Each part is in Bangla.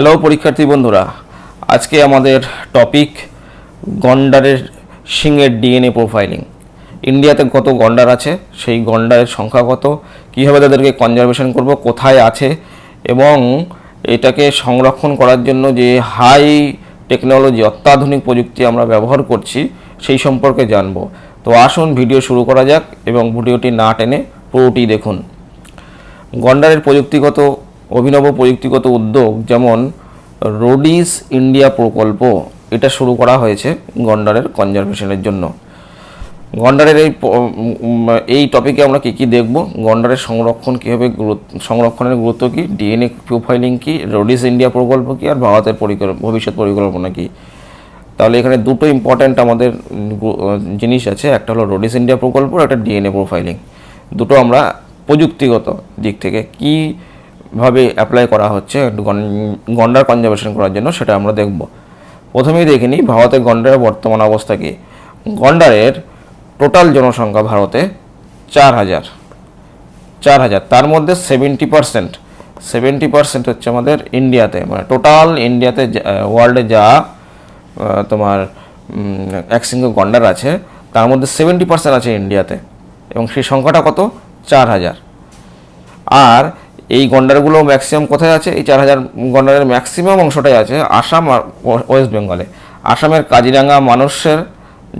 হ্যালো পরীক্ষার্থী বন্ধুরা। আজকে আমাদের টপিক গন্ডারের সিংয়ের ডিএনএ প্রোফাইলিং ইন্ডিয়াতে কত গন্ডার আছে? সেই গন্ডারের সংখ্যা কত? কীভাবে তাদেরকে কনজারভেশন করব? কোথায় আছে? এবং এটাকে সংরক্ষণ করার জন্য যে হাই টেকনোলজি অত্যাধুনিক প্রযুক্তি আমরা ব্যবহার করছি, সেই সম্পর্কে জানব। তো আসুন ভিডিও শুরু করা যাক এবং ভিডিওটি না টেনে পুরোটি দেখুন। গন্ডারের প্রযুক্তিগত অভিনব প্রযুক্তিগত উদ্যোগ, যেমন রোডিস ইন্ডিয়া প্রকল্প, এটা শুরু করা হয়েছে গন্ডারের কনজারভেশনের জন্য। গন্ডারের এই এই টপিকে আমরা কী কী দেখব? গন্ডারের সংরক্ষণ কীভাবে গুরুত্ব, সংরক্ষণের গুরুত্ব কী? ডিএনএ প্রোফাইলিং কী? রোডিস ইন্ডিয়া প্রকল্প কী? আর ভারতের পরিকল্পনা ভবিষ্যৎ পরিকল্পনা কী? তাহলে এখানে দুটো ইম্পর্ট্যান্ট আমাদের জিনিস আছে। একটা হলো রোডিস ইন্ডিয়া প্রকল্প, আর একটা ডিএনএ প্রোফাইলিং দুটো আমরা প্রযুক্তিগত দিক থেকে কীভাবে অ্যাপ্লাই করা হচ্ছে গন- গন্ডার কনজারভেশন করার জন্য, সেটা আমরা দেখব। প্রথমেই দেখে নিই ভারতের গন্ডারের বর্তমান অবস্থা কী। গন্ডারের টোটাল জনসংখ্যা ভারতে চার হাজার। চার হাজার। তার মধ্যে সেভেন্টি পার্সেন্ট সেভেন্টি পার্সেন্ট হচ্ছে আমাদের ইন্ডিয়াতে মানে টোটাল ইন্ডিয়াতে ওয়ার্ল্ডে যা তোমার একসিঙ্গ গন্ডার আছে, তার মধ্যে সেভেন্টি পার্সেন্ট আছে ইন্ডিয়াতে এবং সেই সংখ্যাটা কত? চার হাজার। আর এই গন্ডারগুলো ম্যাক্সিমাম কোথায় আছে? এই চার হাজার গন্ডারের ম্যাক্সিমাম অংশটাই আছে আসাম আর ওয়েস্ট বেঙ্গলে। আসামের কাজিরাঙ্গা মানুষের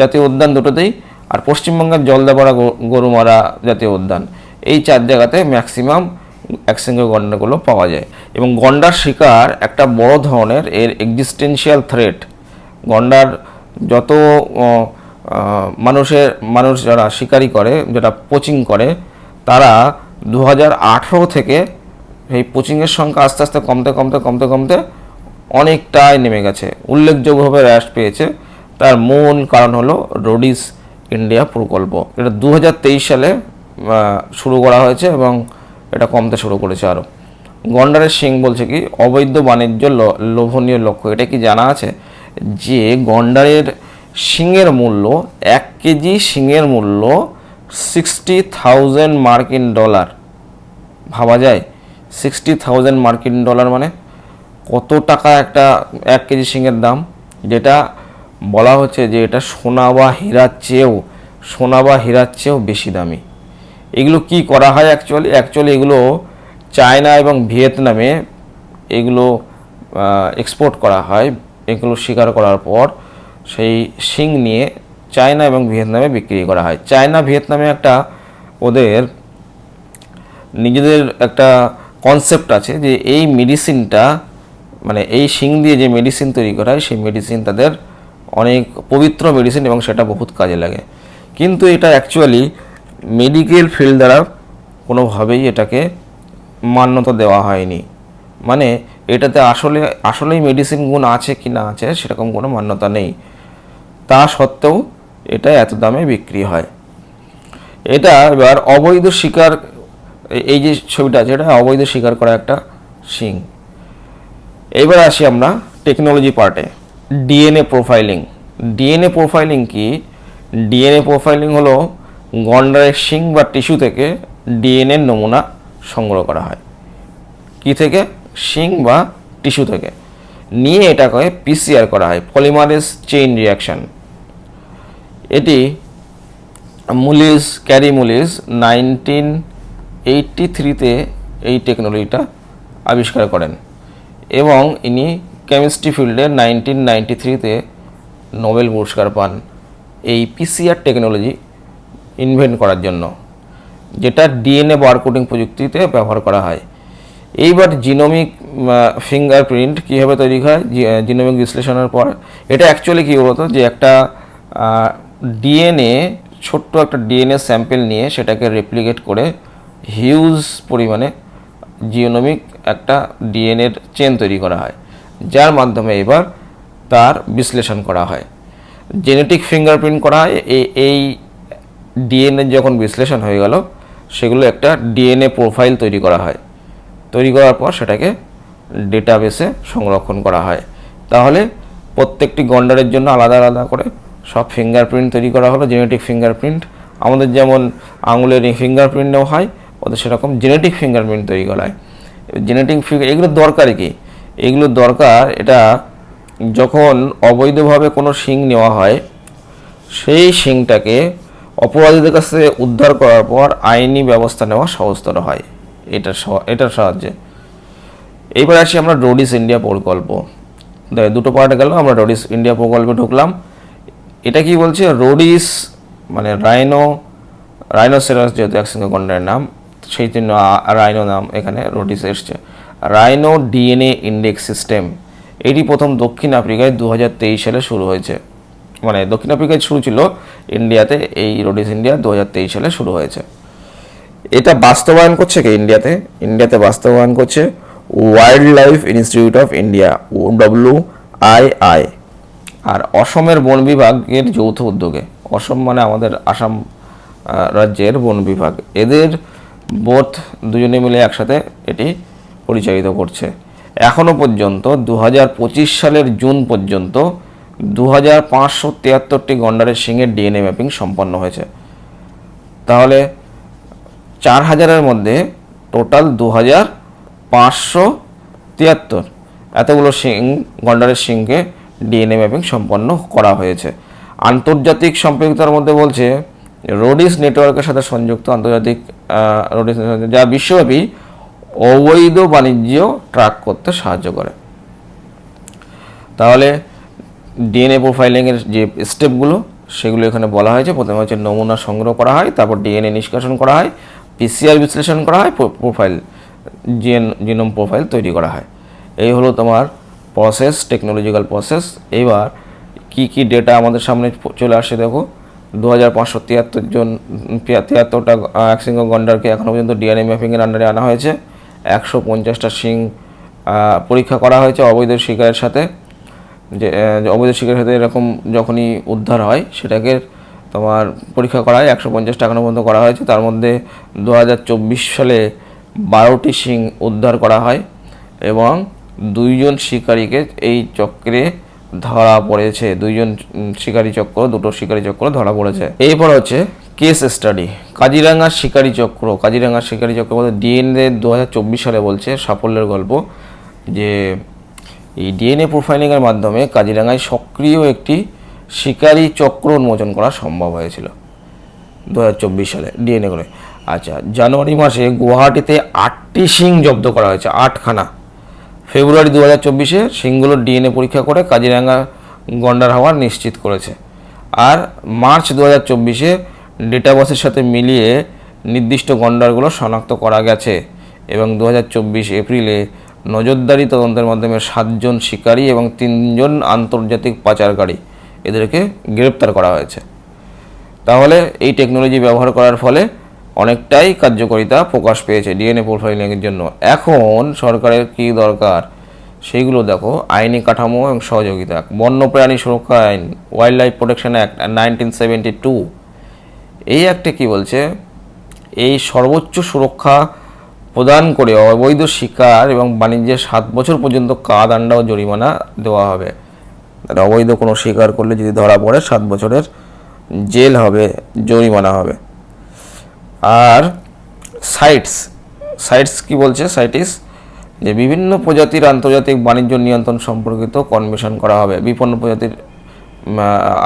জাতীয় উদ্যান দুটোতেই আর পশ্চিমবঙ্গের জলদাপাড়া গরুমারা জাতীয় উদ্যান। এই চার জায়গাতে ম্যাক্সিমাম একসঙ্গে গন্ডারগুলো পাওয়া যায়। এবং গন্ডার শিকার একটা বড় ধরনের এর এক্সিস্টেন্সিয়াল থ্রেট গন্ডার যত মানুষের, মানুষ যারা শিকারি করে যারা পোচিং করে, তারা দু হাজার আঠেরো থেকে এই পোচিংয়ের সংখ্যা আস্তে আস্তে কমতে কমতে কমতে কমতে অনেকটাই নেমে গেছে। উল্লেখযোগ্যভাবে হ্রাস পেয়েছে। তার মূল কারণ হলো রোডিস ইন্ডিয়া প্রকল্প। এটা দু হাজার তেইশ সালে শুরু করা হয়েছে এবং এটা কমতে শুরু করেছে আরও গন্ডারের সিং বলছে কি, অবৈধ বাণিজ্য লোভনীয় লক্ষ্য। এটা কি জানা আছে? যে গন্ডারের শিংয়ের মূল্য, এক কেজি শিংয়ের মূল্য সিক্সটি থাউজেন্ড মার্কিন ডলার। ভাবা যায়? সিক্সটি থাউজেন্ড মার্কিন ডলার মানে কত টাকা একটা এক কেজি শিংয়ের দাম? যেটা বলা হচ্ছে যে এটা সোনা বা হীরার চেয়েও, সোনা বা হীরার চেয়েও বেশি দামি। এগুলো কি করা হয় অ্যাকচুয়ালি অ্যাকচুয়ালি এগুলো চায়না এবং ভিয়েতনামে এগুলো এক্সপোর্ট করা হয়। এগুলো শিকার করার পর সেই শিং নিয়ে চায়না এবং ভিয়েতনামে বিক্রি করা হয়। চায়না, ভিয়েতনামে একটা ওদের নিজেদের একটা কনসেপ্ট আছে যে এই মেডিসিনটা মানে এই শিং দিয়ে যে মেডিসিন তৈরি করা হয়, সেই মেডিসিন তাদের অনেক পবিত্র মেডিসিন এবং সেটা বহুত কাজে লাগে। কিন্তু এটা অ্যাকচুয়ালি মেডিকেল ফিল্ড দ্বারা কোনোভাবেই এটাকে মান্যতা দেওয়া হয়নি। মানে এটাতে আসলে, আসলেই মেডিসিন গুণ আছে কি না আছে সেরকম কোনো মান্যতা নেই। তা সত্ত্বেও এটা এত দামে বিক্রি হয়। এটা এবার অবৈধ শিকার এই- যে ছবিটা আছে, এটা অবৈধ শিকার করা একটা সিং এবার আসি আমরা টেকনোলজি পার্টে ডিএনএ প্রোফাইলিং ডিএনএ প্রোফাইলিং কি? ডিএনএ প্রোফাইলিং হলো গন্ডারের শিং বা টিস্যু থেকে ডিএনএ নমুনা সংগ্রহ করা হয়। কি থেকে? শিং বা টিস্যু থেকে। নিয়ে এটাকে পিসিআর করা হয় পলিমারেজ চেইন রিয়াকশন এটি Mullis Kary Mullis nineteen eighty থ্রিতে এই টেকনোলজিটা আবিষ্কার করেন এবং ইনি কেমিস্ট্রি ফিল্ডে নাইনটিন নাইনটি থ্রিতে নোবেল পুরস্কার পান এই পিসিআর টেকনোলজি ইনভেন্ট করার জন্য, যেটা ডিএনএ বারকোডিং প্রযুক্তিতে ব্যবহার করা হয়। এইবার জিনোমিক ফিঙ্গারপ্রিন্ট কীভাবে তৈরি হয় জিনোমিক বিশ্লেষণের পর, এটা অ্যাকচুয়ালি কী বলতো, যে একটা ডিএনএ ছোট্ট একটা ডিএনএ স্যাম্পেল নিয়ে সেটাকে রেপ্লিকেট করে হিউজ পরিমাণে জিওনমিক একটা ডিএনএর চেন তৈরি করা হয়, যার মাধ্যমে এবার তার বিশ্লেষণ করা হয়। জেনেটিক ফিঙ্গারপ্রিন্ট করা হয় এই- ডিএনএ যখন বিশ্লেষণ হয়ে গেল, সেগুলো একটা ডিএনএ প্রোফাইল তৈরি করা হয়। তৈরি করার পর সেটাকে ডেটাবেসে সংরক্ষণ করা হয়। তাহলে প্রত্যেকটি গন্ডারের জন্য আলাদা আলাদা করে সব ফিঙ্গারপ্রিন্ট তৈরি করা হলো জেনেটিক ফিঙ্গারপ্রিন্ট আমাদের যেমন আঙুলের ফিঙ্গারপ্রিন্ট নেওয়া হয় ওদের সেরকম জেনেটিক ফিঙ্গারপ্রিন্ট তৈরি করা হয়। জেনেটিক ফিঙ্গার এগুলো দরকার কি? এগুলো দরকার, এটা যখন অবৈধভাবে কোনো শিং নেওয়া হয়, সেই শিংটাকে অপরাধীদের কাছে উদ্ধার করার পর আইনি ব্যবস্থা নেওয়া সহজতর হয়। এটার এটার সাহায্যে। এইবার আসি আমরা রোডিস ইন্ডিয়া প্রকল্প। দুটো পার্ট গেল, আমরা রোডিস ইন্ডিয়া প্রকল্পে ঢুকলাম। এটা কি বলছে? রোডিস মানে রাইনো রাইনোসেরাস যেহেতু একসঙ্গে গন্ডারের নাম সেই জন্য রাইনো নাম এখানে রোডিস এসছে। রাইনো ডিএনএ ইন্ডেক্স সিস্টেম এটি প্রথম দক্ষিণ আফ্রিকায় দু হাজার তেইশ সালে শুরু হয়েছে। মানে দক্ষিণ আফ্রিকায় শুরু ছিল ইন্ডিয়াতে, এই রোডিস ইন্ডিয়া দু হাজার তেইশ সালে শুরু হয়েছে। এটা বাস্তবায়ন করছে কে ইন্ডিয়াতে? ইন্ডিয়াতে বাস্তবায়ন করছে wildlife institute of India ও ডব্লিউ আই আই আর অসমের বন বিভাগের যৌথ উদ্যোগে, অসম মানে আমাদের আসাম রাজ্যের বন বিভাগ। এদের বোধ দুজনে মিলে একসাথে এটি পরিচালিত করছে। এখনও পর্যন্ত দু হাজার পঁচিশ সালের জুন পর্যন্ত দু হাজার পাঁচশো তিয়াত্তরটি গন্ডারের সিংয়ের ডিএনএ ম্যাপিং সম্পন্ন হয়েছে। তাহলে চার হাজারের মধ্যে টোটাল দু হাজার পাঁচশো তিয়াত্তর এতগুলো সিং গন্ডারের সিংকে ডিএনএ ম্যাপিং সম্পন্ন করা হয়েছে। আন্তর্জাতিক সম্পৃক্ততার মধ্যে বলছে রোডিস নেটওয়ার্কের সাথে সংযুক্ত আন্তর্জাতিক রোডিস যা বিশ্বব্যাপী অবৈধ বাণিজ্য ট্র্যাক করতে সাহায্য করে। তাহলে ডিএনএ প্রোফাইলিংয়ের যে স্টেপগুলো সেগুলো এখানে বলা হয়েছে। প্রথমে হচ্ছে নমুনা সংগ্রহ করা হয়, তারপর ডিএনএ নিষ্কাশন করা হয় পিসিআর বিশ্লেষণ করা হয় প্রোফাইল জিএন জিনোম প্রোফাইল তৈরি করা হয়। এই হলো তোমার প্রসেস টেকনোলজিক্যাল প্রসেস এবার কি কি ডেটা আমাদের সামনে চলে আসে দেখো। দু হাজার পাঁচশো তিয়াত্তর জন তিয়াত্তরটা একসিঙ্গ গন্ডারকে এখনও পর্যন্ত ডিএনএ ম্যাপিংয়ের আন্ডারে আনা হয়েছে। একশো পঞ্চাশটা সিং পরীক্ষা করা হয়েছে অবৈধ শিকারের সাথে। যে অবৈধ শিকারের সাথে এরকম যখনই উদ্ধার হয়, সেটাকে তোমার পরীক্ষা করা হয়। একশো পঞ্চাশটা এখনও পর্যন্ত করা হয়েছে। তার মধ্যে দু হাজার চব্বিশ সালে বারোটি শিং উদ্ধার করা হয় এবং দুইজন শিকারীকে এই চক্রে ধরা পড়েছে। দুইজন শিকারী চক্র, দুটো শিকারী চক্র ধরা পড়েছে। এরপর হচ্ছে কেস স্টাডি কাজিরাঙ্গার শিকারী চক্র। কাজিরাঙ্গার শিকারী চক্র বলতে ডিএনএ দু হাজার চব্বিশ সালে বলছে, সাফল্যের গল্প। যে এই ডিএনএ প্রোফাইলিংয়ের মাধ্যমে কাজিরাঙ্গায় সক্রিয় একটি শিকারী চক্র উন্মোচন করা সম্ভব হয়েছিল দু হাজার চব্বিশ সালে ডিএনএ করে। আচ্ছা জানুয়ারি মাসে গুয়াহাটিতে আটটি শিং জব্দ করা হয়েছে, আটখানা। ফেব্রুয়ারি দু হাজার চব্বিশে শিংগুলোর ডিএনএ পরীক্ষা করে কাজিরাঙ্গা গন্ডার হওয়ার নিশ্চিত করেছে। আর মার্চ দু হাজার চব্বিশে ডেটাবেসের সাথে মিলিয়ে নির্দিষ্ট গন্ডারগুলো শনাক্ত করা গেছে এবং দু হাজার চব্বিশ এপ্রিলে নজরদারি তদন্তের মাধ্যমে সাতজন শিকারী এবং তিনজন আন্তর্জাতিক পাচারকারী এদেরকে গ্রেপ্তার করা হয়েছে। তাহলে এই টেকনোলজি ব্যবহার করার ফলে অনেকটাই কার্যকারিতা প্রকাশ পেয়েছে ডিএনএ প্রোফাইলিংয়ের জন্য। এখন সরকারের কি দরকার? সেইগুলো দেখো, আইনি কাঠামো এবং সহযোগিতা। বন্যপ্রাণী সুরক্ষা আইন wildlife protection act nineteen seventy two এই অ্যাক্টে কী বলছে? এই সর্বোচ্চ সুরক্ষা প্রদান করে অবৈধ শিকার এবং বাণিজ্যের সাত বছর পর্যন্ত কাদান্ডা ও জরিমানা দেওয়া হবে। অবৈধ কোনো শিকার করলে যদি ধরা পড়ে, সাত বছরের জেল হবে, জরিমানা হবে। আর সাইটস সাইটস কি বলছে? সাইটিস যে বিভিন্ন প্রজাতির আন্তর্জাতিক বাণিজ্য নিয়ন্ত্রণ সম্পর্কিত কনভেনশন করা হবে। বিপন্ন প্রজাতির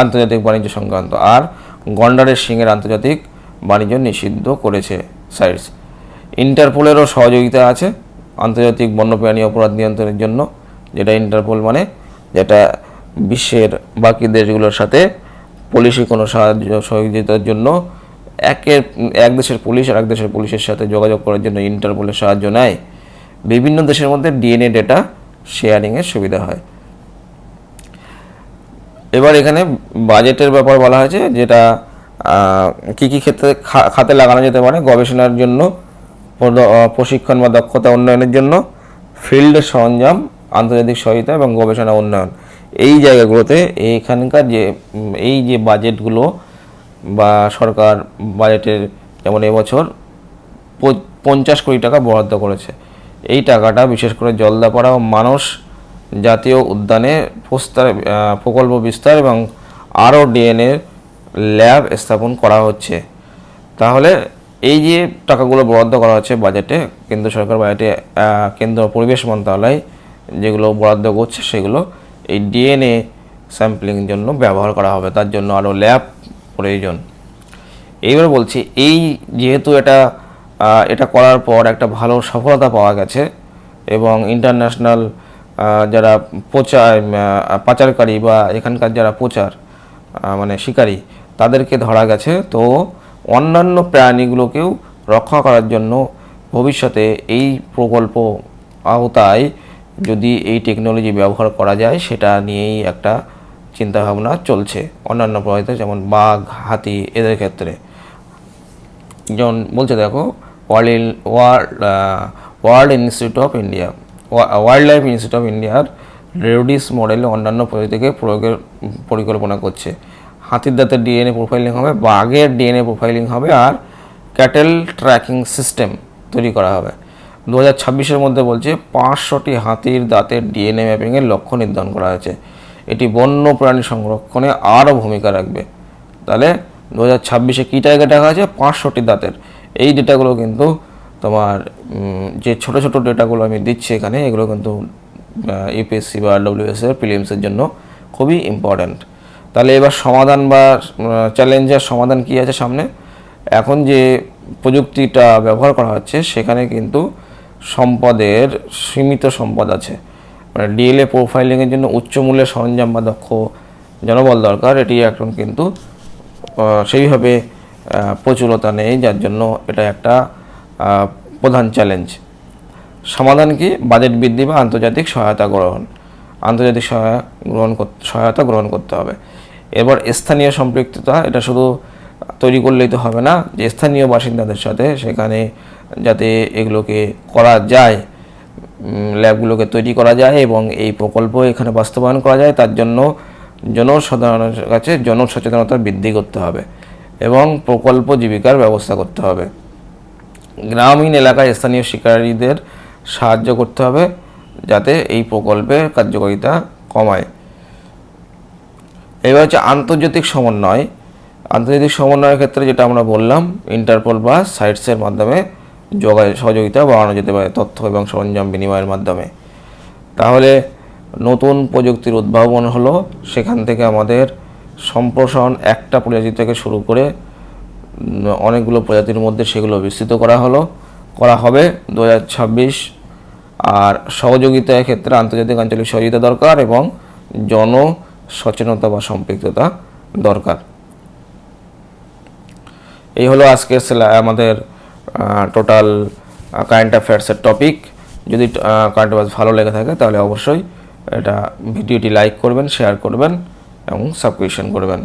আন্তর্জাতিক বাণিজ্য সংক্রান্ত। আর গন্ডারের সিংয়ের আন্তর্জাতিক বাণিজ্য নিষিদ্ধ করেছে সাইটস ইন্টারপোলেরও সহযোগিতা আছে আন্তর্জাতিক বন্যপ্রাণী অপরাধ নিয়ন্ত্রণের জন্য। যেটা ইন্টারপোল মানে যেটা বিশ্বের বাকি দেশগুলোর সাথে পুলিশি কোনো সাহায্য সহযোগিতার জন্য একের, এক দেশের পুলিশ আর এক দেশের পুলিশের সাথে যোগাযোগ করার জন্য ইন্টারপোলের সাহায্য নেয়। বিভিন্ন দেশের মধ্যে ডিএনএ ডেটা শেয়ারিংয়ের সুবিধা হয়। এবার এখানে বাজেটের ব্যাপার বলা হয়েছে, যেটা কি কি ক্ষেত্রে খাতে লাগানো যেতে পারে, গবেষণার জন্য প্রশিক্ষণ বা দক্ষতা উন্নয়নের জন্য ফিল্ডের সরঞ্জাম, আন্তর্জাতিক সহায়তা এবং গবেষণা উন্নয়ন। এই জায়গাগুলোতে এইখানকার যে, এই যে বাজেটগুলো বা সরকার বাজেটের যেমন এবছর পঞ্চাশ কোটি টাকা বরাদ্দ করেছে। এই টাকাটা বিশেষ করে জলদাপাড়া ও মানস জাতীয় উদ্যানে প্রস্তার প্রকল্প বিস্তার এবং আরও ডিএনএ ল্যাব স্থাপন করা হচ্ছে। তাহলে এই যে টাকাগুলো বরাদ্দ করা হচ্ছে বাজেটে, কেন্দ্র সরকার বাজেটে কেন্দ্র পরিবেশ মন্ত্রণালয় যেগুলো বরাদ্দ করছে সেগুলো এই ডিএনএ স্যাম্পলিং জন্য ব্যবহার করা হবে। তার জন্য আরও ল্যাব প্রয়োজন। এইবার বলছি, এই যেহেতু এটা এটা করার পর একটা ভালো সফলতা পাওয়া গেছে এবং ইন্টারন্যাশনাল যারা প্রচার পাচারকারী বা এখানকার যারা প্রচার মানে শিকারী, তাদেরকে ধরা গেছে। তো অন্যান্য প্রাণীগুলোকেও রক্ষা করার জন্য ভবিষ্যতে এই প্রকল্প আওতায় যদি এই টেকনোলজি ব্যবহার করা যায়, সেটা নিয়েই একটা চিন্তাভাবনা চলছে অন্যান্য প্রজাতিতে, যেমন বাঘ, হাতি, এদের ক্ষেত্রে। যেমন বলছে দেখো, world in, world world institute of India. Wildlife institute of ইন্ডিয়ার রেডিস মডেলে অন্যান্য প্রজাতিকে প্রয়োগের পরিকল্পনা করছে। হাতির দাঁতের ডিএনএ প্রোফাইলিং হবে, বাঘের ডিএনএ প্রোফাইলিং হবে, আর ক্যাটেল ট্র্যাকিং সিস্টেম তৈরি করা হবে। দু হাজার মধ্যে বলছে পাঁচশোটি হাতির দাঁতের ডিএনএ ম্যাপিংয়ের লক্ষ্য নির্ধারণ করা হয়েছে। এটি বন্য প্রাণী সংরক্ষণে আরও ভূমিকা রাখবে। তাহলে দু হাজার ছাব্বিশে কী টার্গেট রাখা আছে? পাঁচশোটি দাঁতের। এই ডেটাগুলো কিন্তু তোমার যে ছোট ছোট ডেটাগুলো আমি দিচ্ছি এখানে, এগুলো কিন্তু ইউপিএসসি বা ডব্লিউএস এর প্রিলিমসের জন্য খুবই ইম্পর্ট্যান্ট তাহলে এবার সমাধান বা চ্যালেঞ্জের সমাধান কী আছে সামনে? এখন যে প্রযুক্তিটা ব্যবহার করা হচ্ছে, সেখানে কিন্তু সম্পদের সীমিত সম্পদ আছে। ডিএলএ প্রোফাইলিংয়ের জন্য উচ্চ মূল্যের সরঞ্জাম বা দক্ষ জনবল দরকার, এটি এখন কিন্তু সেইভাবে প্রচুরতা নেই, যার জন্য এটা একটা প্রধান চ্যালেঞ্জ সমাধান কি? বাজেট বৃদ্ধি বা আন্তর্জাতিক সহায়তা গ্রহণ। আন্তর্জাতিক সহায়তা গ্রহণ সহায়তা গ্রহণ করতে হবে। এবার স্থানীয় সম্পৃক্ততা, এটা শুধু তৈরি করলেই তো হবে না, যে স্থানীয় বাসিন্দাদের সাথে সেখানে যাতে এগুলোকে করা যায় ল্যাবগুলোকে তৈরি করা যায় এবং এই প্রকল্প এখানে বাস্তবায়ন করা যায়। তার জন্য জনসাধারণের কাছে জনসচেতনতা বৃদ্ধি করতে হবে এবং প্রকল্প জীবিকার ব্যবস্থা করতে হবে। গ্রামীণ এলাকায় স্থানীয় শিকারীদের সাহায্য করতে হবে যাতে এই প্রকল্পের কার্যকারিতা কমায়। এবার হচ্ছে আন্তর্জাতিক সমন্বয়। আন্তর্জাতিক সমন্বয়ের ক্ষেত্রে যেটা আমরা বললাম ইন্টারপোল বা সাইটসের মাধ্যমে যোগা সহযোগিতা বাড়ানো যেতে পারে তথ্য এবং সরঞ্জাম বিনিময়ের মাধ্যমে। তাহলে নতুন প্রযুক্তির উদ্ভাবন হলো, সেখান থেকে আমাদের সম্প্রসারণ একটা প্রজাতি থেকে শুরু করে অনেকগুলো প্রজাতির মধ্যে সেগুলো বিস্তৃত করা হলো। করা হবে দু হাজার ছাব্বিশ। আর সহযোগিতার ক্ষেত্রে আন্তর্জাতিক আঞ্চলিক সহযোগিতা দরকার এবং জন সচেতনতা বা সম্পৃক্ততা দরকার। এই হলো আজকের আমাদের টোটাল কারেন্ট অ্যাফেয়ার্সের টপিক যদি কারেন্ট অ্যাফেয়ার্স ভালো লেগে থাকে, তাহলে অবশ্যই এটা ভিডিওটি লাইক করবেন শেয়ার করবেন এবং সাবস্ক্রিপশন করবেন।